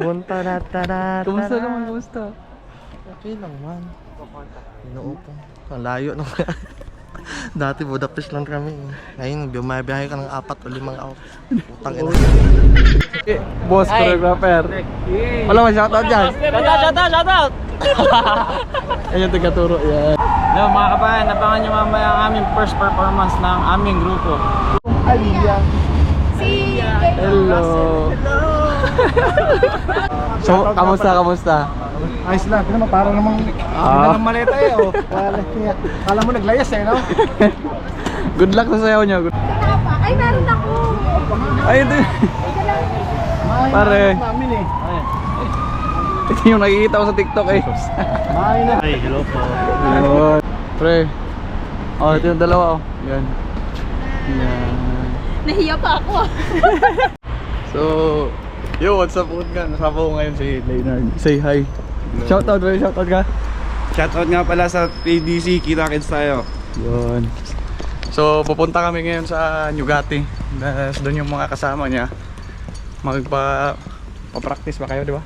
Bunta na tara. Kumusta naman? Kumusta? Okay lang man. Inuupo. Ang layo nung Dati Budapest lang kami. Ngayon, bumabiyahe ka ng apat o limang hour. Putang ina. Boss, choreographer. Wala man, shoutout dyan. Shoutout, shoutout, shoutout! Ayun, taga-turo. Yan. Yo, mga kabayan, abangan nyo mamaya ang aming first performance ng aming grupo. Hello. so, kamusta, kamusta? Ayos lang, pero parang namang Ah. ng maleta eh, oh. Kala, mo naglayas eh, no? Good luck sa sayaw. Good- Ay, meron ako. Ay, ito. Pare. Eh. Ito yung nakikita ko sa TikTok eh. Ay na. Ay, hello po. Yun. Pre. Oh, ito yung dalawa oh. Yan. Yan. Nahiya pa ako. So, yo, what's up, Ungan? Kasama ko ngayon si Leonard. Say hi. Shoutout, bro. Shoutout ka. Shoutout nga pala sa PDC, kita-kits tayo. Yun. So, pupunta kami ngayon sa Nugati. Dahil doon yung mga kasama niya. Magpa... Pa-practice ba kayo, di ba?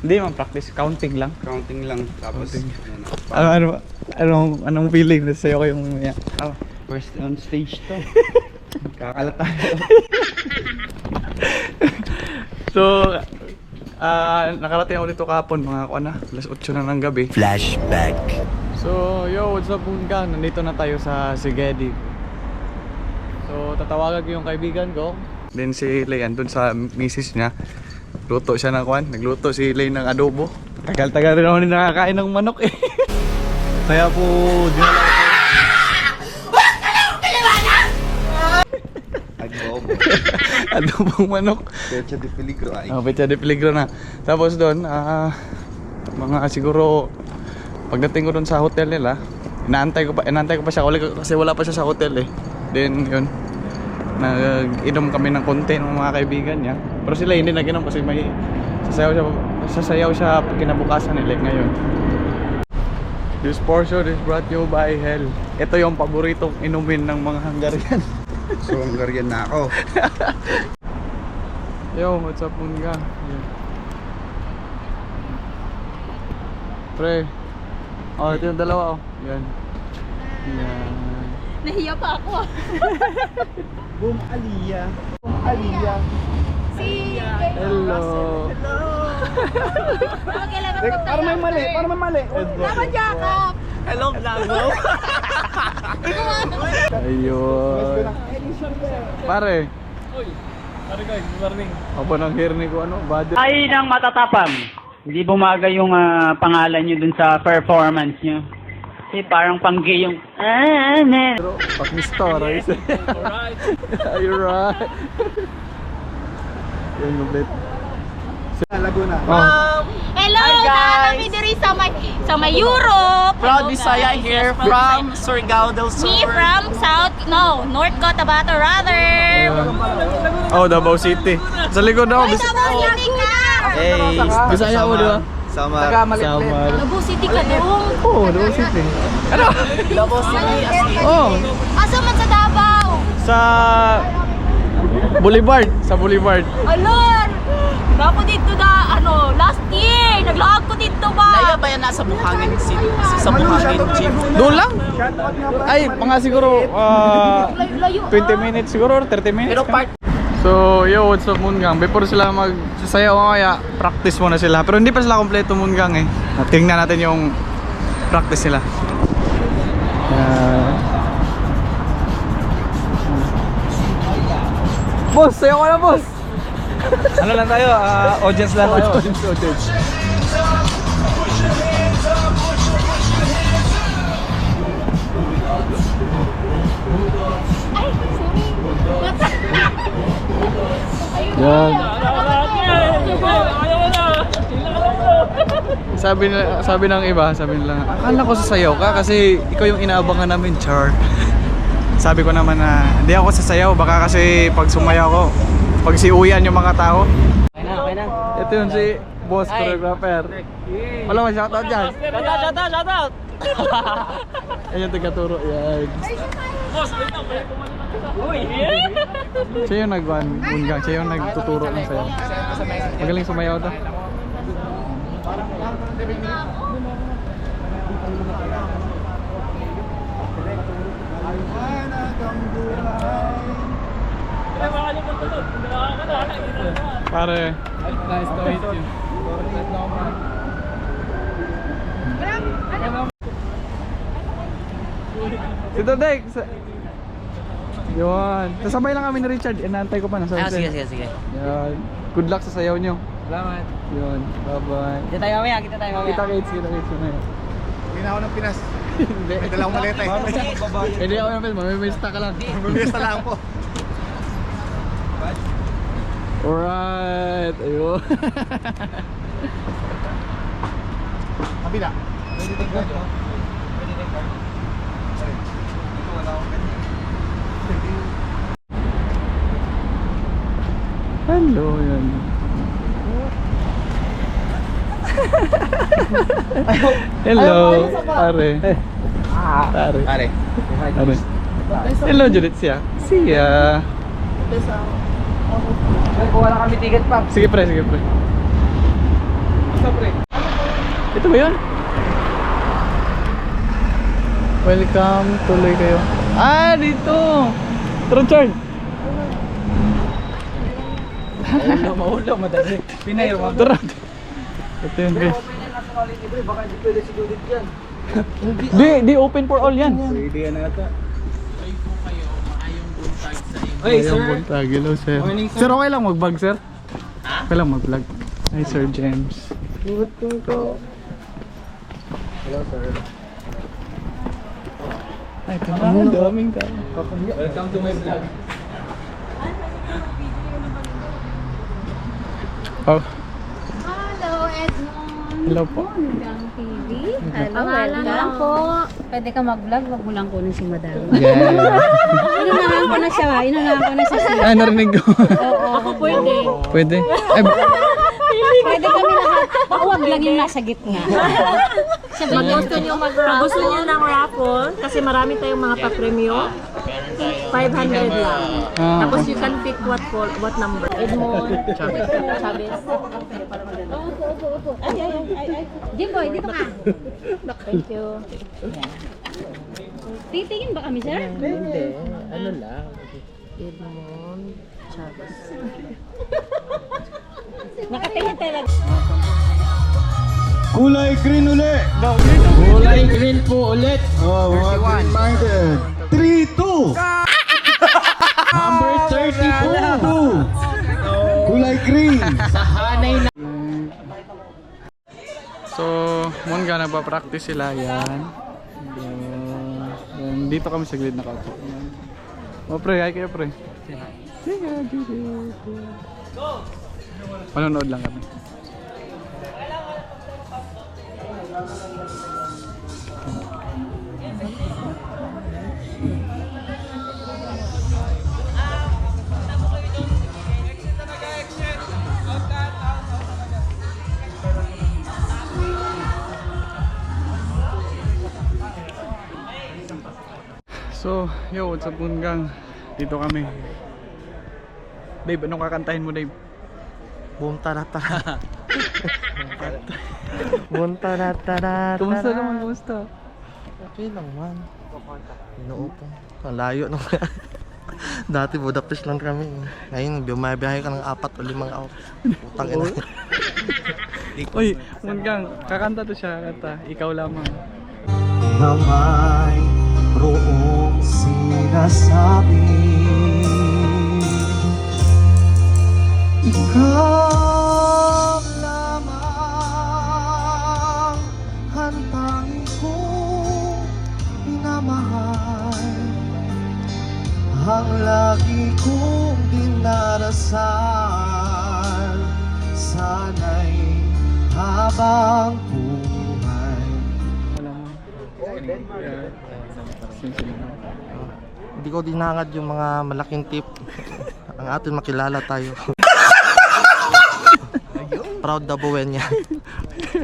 Hindi man practice, counting lang. Counting lang. Tapos, Counting. ano, Ano, ano, anong, anong feeling na sa'yo ko yung mamaya? oh, first on stage to. Kakalat tayo. So, ah nakarating ako dito kahapon, mga kuan na, alas 8 na ng gabi. Flashback. So, yo, what's up Bunga? Nandito na tayo sa Sigedi. So, tatawagan ko yung kaibigan ko. Then si Lay andun sa misis niya. Luto siya ng kwan. Nagluto si Lay ng adobo. Tagal-tagal rin ako nakakain ng manok eh. Kaya po, dinala adobong manok. Pecha de peligro ay. Oh, pecha de peligro na. Tapos doon, ah mga siguro pagdating ko doon sa hotel nila, inaantay ko pa inaantay ko pa siya kasi wala pa siya sa hotel eh. Then yun. Nag-inom kami ng konti ng mga kaibigan niya. Pero sila hindi nag-inom kasi may sasayaw siya sasayaw siya pag kinabukasan nila like ngayon. This portion is brought to you by Hell. Ito yung paboritong inumin ng mga Hungarian. So, Hungarian na ako. Yo, what's up Munga? Yeah. Pre. Oh, ito yung dalawa oh. Yan. Yan. Nahiya pa ako. Boom Aliyah. Boom Aliyah. Si... Hello. Baka kailangan Eh, Para may mali, para may mali. Dapat yakap. Hello, Vloggo! Ayun. Pare. Pare guys, good morning. Ako nang hirni ko ano, budget. Ay ng matatapang. Hindi bumagay yung ah, pangalan nyo dun sa performance nyo. Kasi parang panggi yung... Ah, man. Pero pag ni stories. Alright. You're right. Yung complete. Laguna. Oh. Hello, Hi, guys. kami diri sa may sa may Europe. Proud Hello, Bisaya guys. here Yes, from Surigao del Sur. Me from South, no, North Cotabato rather. Oh, Davao City. Sa likod daw. Ay, Bis- Davao City ka! Hey, Bisaya mo, di ba? Sama. Sama. Davao City ka doon. Oh, Davao City. Davao City. Oh, Asa man sa Davao? sa Boulevard, sa Boulevard. Alor! Ako dito na, ano, last year, naglaag ko dito ba? Layo ba yan nasa Buhangin City? Sa Buhangin Gym? Doon lang? Ay, mga siguro ah, Layo, 20 minutes siguro, or 30 minutes. Pero ka. part So, yo, what's up Mungang? Before sila magsasayaw mamaya, practice muna sila. Pero hindi pa sila kompleto Mungang eh. At Tingnan natin yung practice nila. Yan. Boss, sayaw ka na boss! Ano lang tayo? ah, audience lang tayo. Audience, audience. Yan. Sabi na, sabi ng iba, sabi nila, akala ko sasayaw ka kasi ikaw yung inaabangan namin, Char. Sabi ko naman na, hindi ako sasayaw, baka kasi pag sumayaw ko, pag siuyan yung mga tao. Okay na, okay na. Ito yun si boss choreographer. Wala mo shoutout dyan. Shoutout, shoutout, shoutout! Ayan, taga-turo. Yan. Siya yung nag-one, ungang. Siya yung nagtuturo ng sayaw. Magaling sumayaw to. Pare. Nice to meet you. Si Dodek! Yun. Nasabay lang kami ni Richard. Inaantay ko pa. Nasa Ah, sige, sige, sige. Yan. Good luck sa sayaw nyo. Salamat. Yun. Bye-bye. Kita tayo mamaya, kita tayo mamaya. Kita kits, kita kits. Mamaya. Hindi na ako ng Pinas. Hindi. May dalang maleta eh. Hindi ako na Mamimista ka lang. Na lang po. Alright. Ayun. Kabila. Pwede din ka. Pwede din. Dito wala akong ganyan. Hello. Yan. Hello. Pare. Pare. Pare. Pare. Hello, Judith siya. Siya. Kuha lang kami ticket pa. Sige pre, sige pre. Ito ba yun? Welcome, tuloy kayo. Ah, dito! Richard! Maulo, maulo, madali. Pinay, mo. Tara! Ito yun guys. Di, di open for all yan. Pwede yan ata. Hey, Ayong sir. buntag. Hello, sir. Morning, sir. Sir, okay lang mag-vlog, sir? Okay lang mag-vlog. Hi, Sir James. Hello sir. Ay, na. Ang daming tao. Welcome to my vlog. Oh, Hello, Edmond. hello po. Gang TV. Hello, welcome. po. Pwede ka mag-vlog, wag mo lang kunin si Madam. Yeah. Inunahan ko na siya, inunahan ko na siya ah, narinig ko. Oo, ako pwede. Pwede. Ay, Pwede kami lahat. Wag lang yung nasa gitna. Pag gusto nyo mag Pag gusto nyo ng raffle, kasi marami tayong mga pa-premyo, 500 lang. ah, Tapos you can pick what call, what number. Edmond. Chavez. Opo, opo, opo. Ay, ay, ay, ay. Jimboy, dito ka. Thank you. Titingin ba kami, sir? Hindi, ano lang. Edmond. Chavez. Nakatingin talaga. Kulay green uli. Kulay green po ulit. Oh, green-minded. 3-2. Green. Sa hanay na. So, mun ka nagpa-practice sila yan. Then, dito kami sa grid nakaupo. O pre, hi kayo pre. Sige, Judith. Manonood lang kami. Yo, what's up Bungang? Dito kami. Dave, anong kakantahin mo, Dave? Boom tara tara. Boom tara tara. Kumusta naman, kumusta? Okay lang man. Inuupo. Ang layo nung Dati Budapest lang kami. Ngayon, bumabiyahe ka ng apat o limang oras. Utang ina. Uy, Bungang, kakanta to siya, kanta. Ikaw lamang. na may roong sinasabi Ikaw lamang hantangin kong minamahal Ang lagi kong dinarasal Sana'y habang buhay Wala. Yeah. Hindi ko dinangad yung mga malaking tip. Ang atin makilala tayo. Proud Dabuwen niya.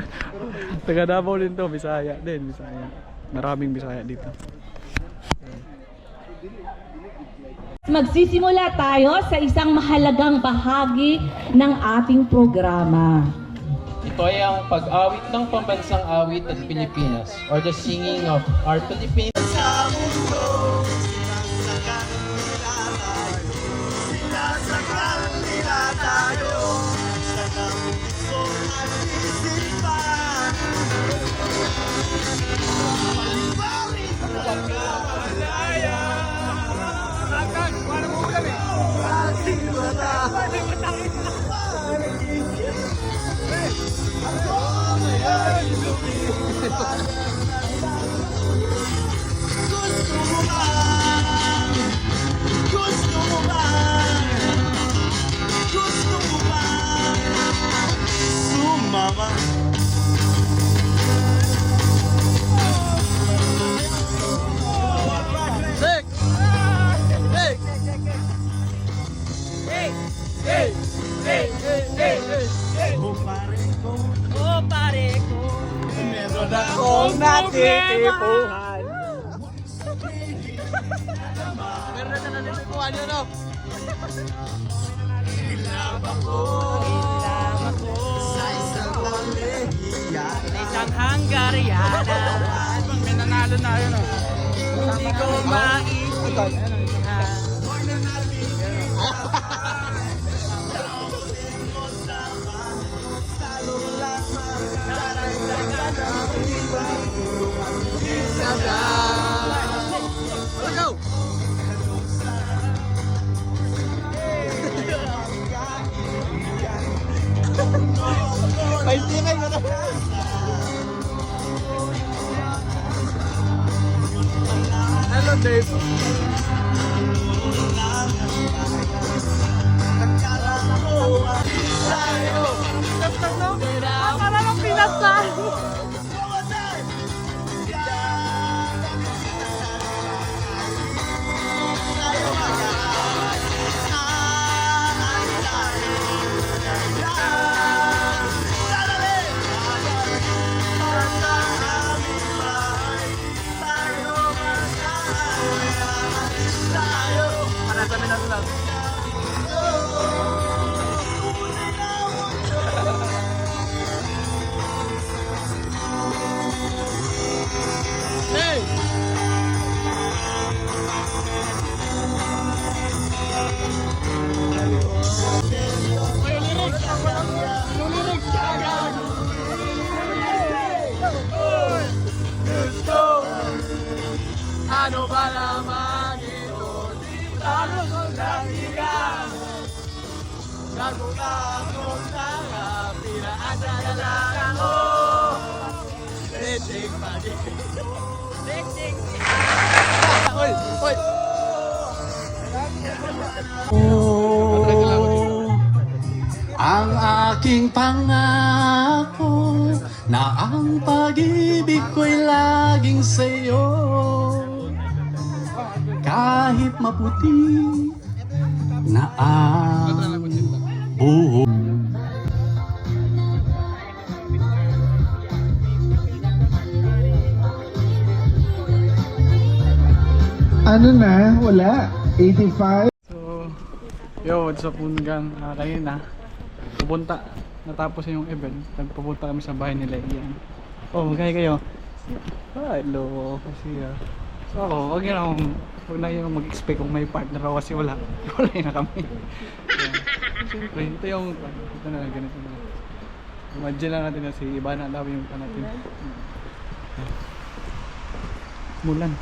Taga Davao din to, Bisaya din, Bisaya. Maraming Bisaya dito. Magsisimula tayo sa isang mahalagang bahagi ng ating programa. Ito ay ang pag-awit ng pambansang awit ng Pilipinas or the singing of our Ano yan. Meron na tanong nito kung ano, no? Isang Hungariana. May nanalo na yun, no? Hindi ko maiisip. Philippine Ang aking pangako na ang pag-ibig ko'y laging sa'yo. Kahit maputi na ang buhok Ano na? Wala? 85? So, yo, what's up Mungang? Uh, kanina, pupunta, natapos yung event, nagpupunta kami sa bahay nila Ian. Oh, magkaya kayo? Ah, hello, kasi ah. So ako, wag yun akong, huwag na yung mag-expect kung may partner ako kasi wala. Wala na kami. Yan. Siyempre, ito yung, ito na ganito na. Imagine lang natin na si Ibana, daw yung pa natin. Mulan.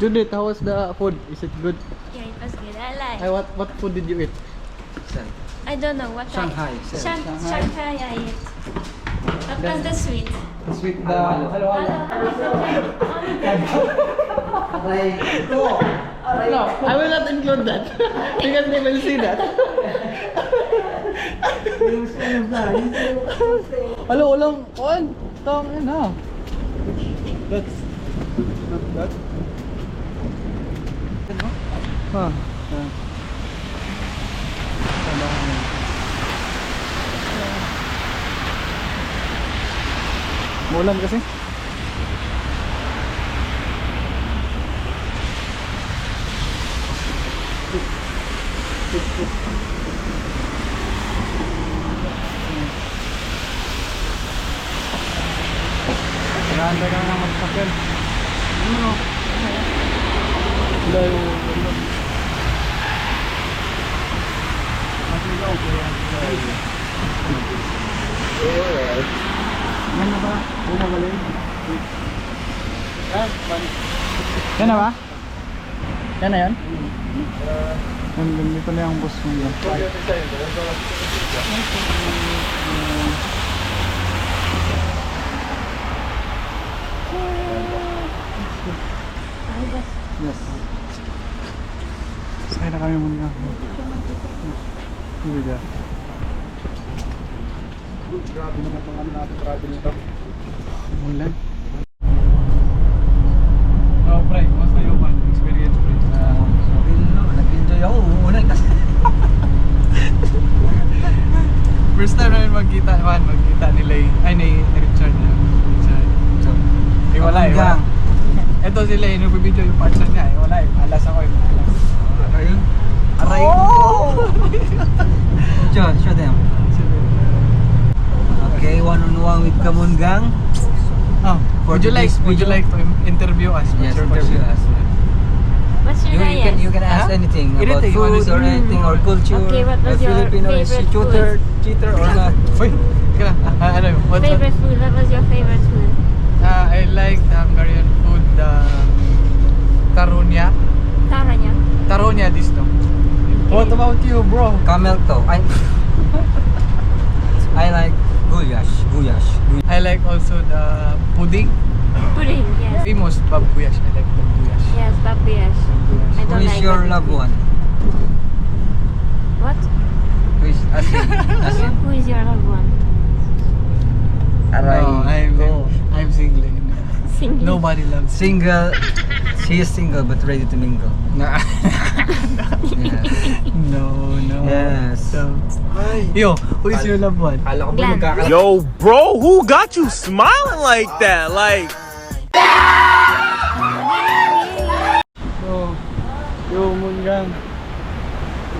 Judith, how was the food? Is it good? Yeah, it was good. I like. Ay, what what food did you eat? I don't know what Shanghai. I Shang- Shanghai I ate. What was the sweet? Sweet the halo halo. No, I will not include that because they will see that. Halo, walang kuan. Tong ina. That's not that. Ha. Huh. Mulan kasi. Naganda ka na magpapel. Ano? Wala yung na ba? Yan na yan? Nandito na yung bus mo yan. Yes. Sakay na kami muna. Hindi ka. Grabe naman ano natin, grabe nito. Mulan. First time namin magkita, man, magkita nila eh. Ay, ni ni Richard na. Richard. Eh, wala eh. Wala. Ito sila eh, nagbibideo yung partner niya eh. Wala eh. Alas ako eh. Aray. Aray. Show, show them. Okay, one on one with Kamon Gang. Oh, For would you like, would you like to interview us? Yes, interview us. What's You, your you can you can ask Huh? anything about Anything, food or anything or culture. Okay, what was your Filipino is he favorite cheater, cheater or not? Lang. Ah, ano? What's Favorite food? What was your favorite food? Uh, I like the Hungarian food, the tarunya. Tara niya. Tarunya disto. What about you, bro? Camel toe. I I like gulash. gulash. I like also the pudding. Pudding, yes. Famous babuyash. I like babuyash. Yes. I don't is like your that. loved one? What? Who is Asin? Asin? Who is your loved one? Aray. No, I'm, oh. Go. I'm single. Single. Nobody loves Single. She is single but ready to mingle. Nah. Yes. no, no. Yes. So, yo, who is your loved one? Glenn. Yo, bro, who got you smiling like that? Like, Mungang.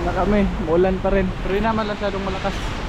Na kami, maulan pa rin. Pero hindi naman masyadong malakas.